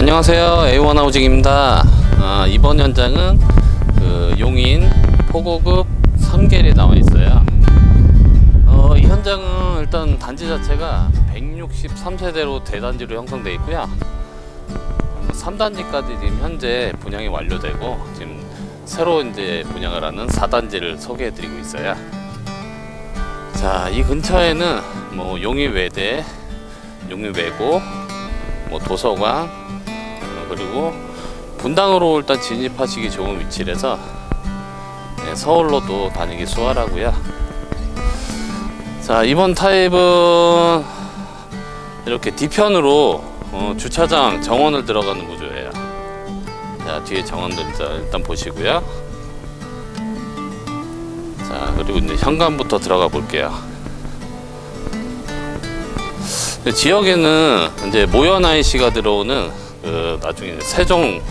안녕하세요. A1 하우징입니다. 아, 이번 현장은 그 용인 포고급 3계에 나와 있어요. 어, 이 현장은 일단 단지 자체가 163세대로 대단지로 형성되어 있고요. 3단지까지 지금 현재 분양이 완료되고 지금 새로 이제 분양을 하는 4단지를 소개해 드리고 있어요. 자, 이 근처에는 뭐 용인 외대, 용인 외고, 뭐 도서관, 어, 그리고 분당으로 일단 진입하시기 좋은 위치라서 네, 서울로도 다니기 수월하고요. 자, 이번 타입은 이렇게 뒤편으로 어, 주차장 정원을 들어가는 구조예요. 자, 뒤에 정원들 일단, 보시고요. 자, 그리고 이제 현관부터 들어가 볼게요. 그 지역에는 이제 모연 IC가 들어오는 그 나중에 세종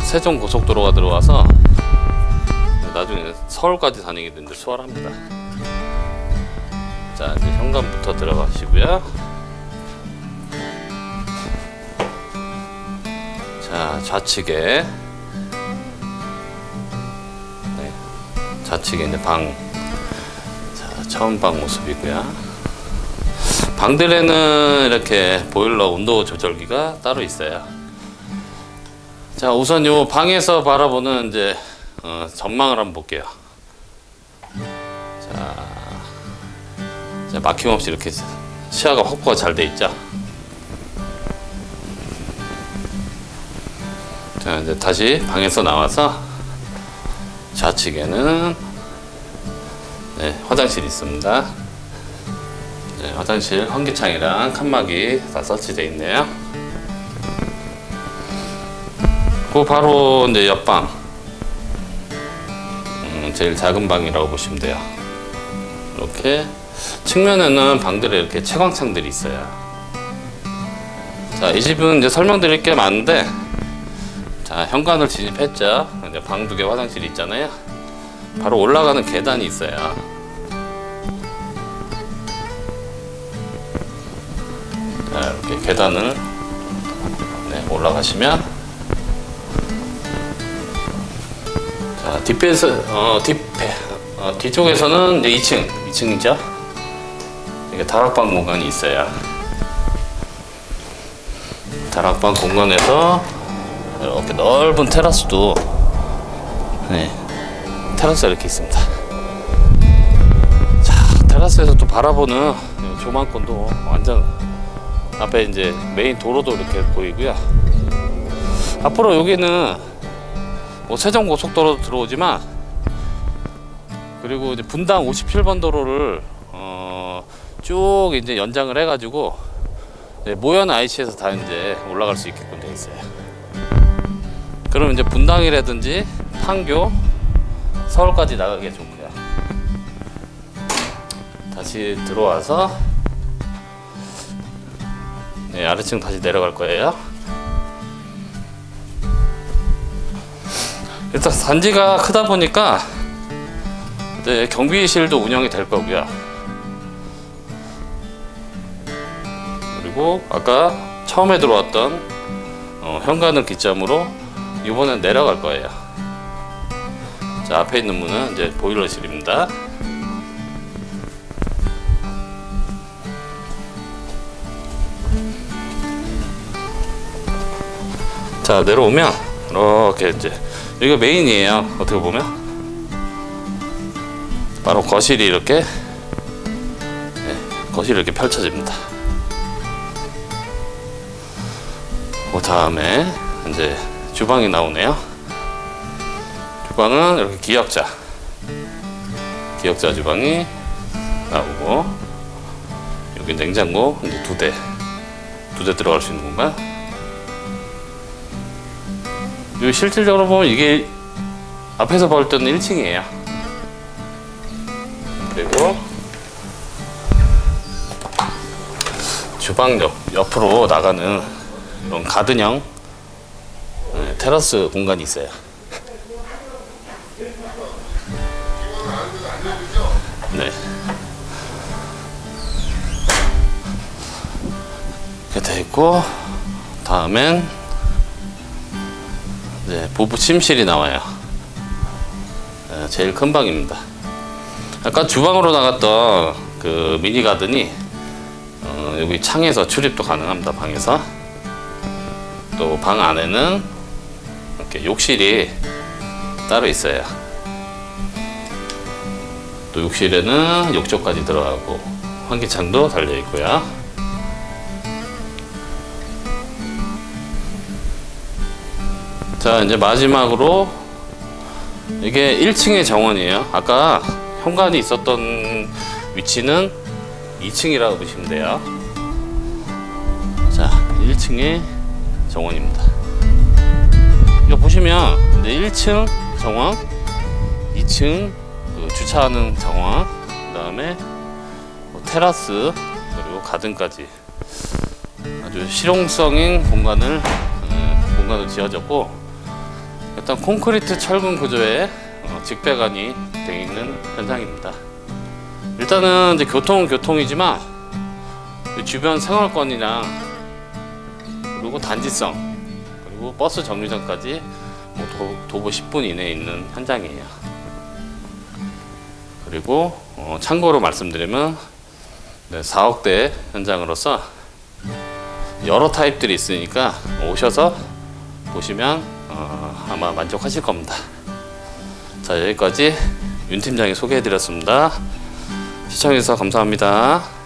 세종 고속도로가 들어와서 나중에 서울까지 다니기도 이제 수월합니다. 자, 이제 현관부터 들어가시고요. 자, 좌측에 네, 좌측에 이제 방, 자, 처음 방 모습이고요. 방들에는 이렇게 보일러 온도 조절기가 따로 있어요. 자, 우선 요 방에서 바라보는 이제 어, 전망을 한번 볼게요. 자, 자, 막힘없이 이렇게 시야가 확보가 잘 돼 있죠. 자, 이제 다시 방에서 나와서 좌측에는 네, 화장실이 있습니다. 네, 화장실 환기창이랑 칸막이 다 설치되어 있네요. 그 바로 이제 옆방, 음, 제일 작은 방이라고 보시면 돼요. 이렇게 측면에는 방들에 이렇게 채광창들이 있어요. 자, 이 집은 이제 설명드릴 게 많은데, 자, 현관을 진입했죠. 이제 방 두 개 화장실이 있잖아요. 바로 올라가는 계단이 있어요. 이렇게 계단을 네, 올라가시면 자, 뒷배에서 어, 뒷배 어, 뒤쪽에서는 이제 2층 2층이죠. 이게 다락방 공간이 있어요. 다락방 공간에서 이렇게 넓은 테라스도 네, 테라스가 이렇게 있습니다. 자, 테라스에서 또 바라보는 조망권도 완전 앞에 이제 메인 도로도 이렇게 보이고요. 앞으로 여기는 뭐 세정 고속도로도 들어오지만 그리고 이제 분당 57번 도로를 어, 쭉 이제 연장을 해가지고 모연 IC에서 다 이제 올라갈 수 있게끔 돼 있어요. 그럼 이제 분당이라든지 판교, 서울까지 나가기가 좋고요. 다시 들어와서 네, 아래층 다시 내려갈 거예요. 일단 단지가 크다 보니까 네, 경비실도 운영이 될 거고요. 그리고 아까 처음에 들어왔던 어, 현관을 기점으로 이번엔 내려갈 거예요. 자 앞에 있는 문은 이제 보일러실입니다. 자 내려오면 이렇게 이제 여기가 메인이에요. 어떻게 보면 바로 거실이 이렇게 네, 거실이 이렇게 펼쳐집니다. 그 다음에 이제 주방이 나오네요. 주방은 이렇게 기역자, 기역자 주방이 나오고 여기 냉장고 이제 두 대, 두 대 들어갈 수 있는 공간. 이 실질적으로 보면 이게 앞에서 볼 때는 1층이에요. 그리고 주방 옆, 옆으로 나가는 이런 가든형 네, 테라스 공간이 있어요. 네. 이렇게 돼 있고 다음엔 이제 부부 침실이 나와요. 네, 제일 큰 방입니다. 아까 주방으로 나갔던 그 미니 가든이 어, 여기 창에서 출입도 가능합니다. 방에서 또 방 안에는 이렇게 욕실이 따로 있어요. 또 욕실에는 욕조까지 들어가고 환기창도 달려 있고요. 자 이제 마지막으로 이게 1층의 정원이에요. 아까 현관이 있었던 위치는 2층이라고 보시면 돼요. 자 1층의 정원입니다. 이거 보시면 이제 1층 정원, 2층 그 주차하는 정원, 그 다음에 뭐 테라스 그리고 가든까지 아주 실용성인 공간을 음, 공간을 지어졌고 일단 콘크리트 철근 구조의 어, 직배관이 되어 있는 현장입니다. 일단은 이제 교통은 교통이지만 그 주변 생활권이랑 그리고 단지성 그리고 버스 정류장까지 뭐 도, 도보 10분 이내에 있는 현장이에요. 그리고 어, 참고로 말씀드리면 네, 4억대 현장으로서 여러 타입들이 있으니까 오셔서 보시면 어, 아마 만족하실 겁니다. 자 여기까지 윤 팀장이 소개해드렸습니다. 시청해주셔서 감사합니다.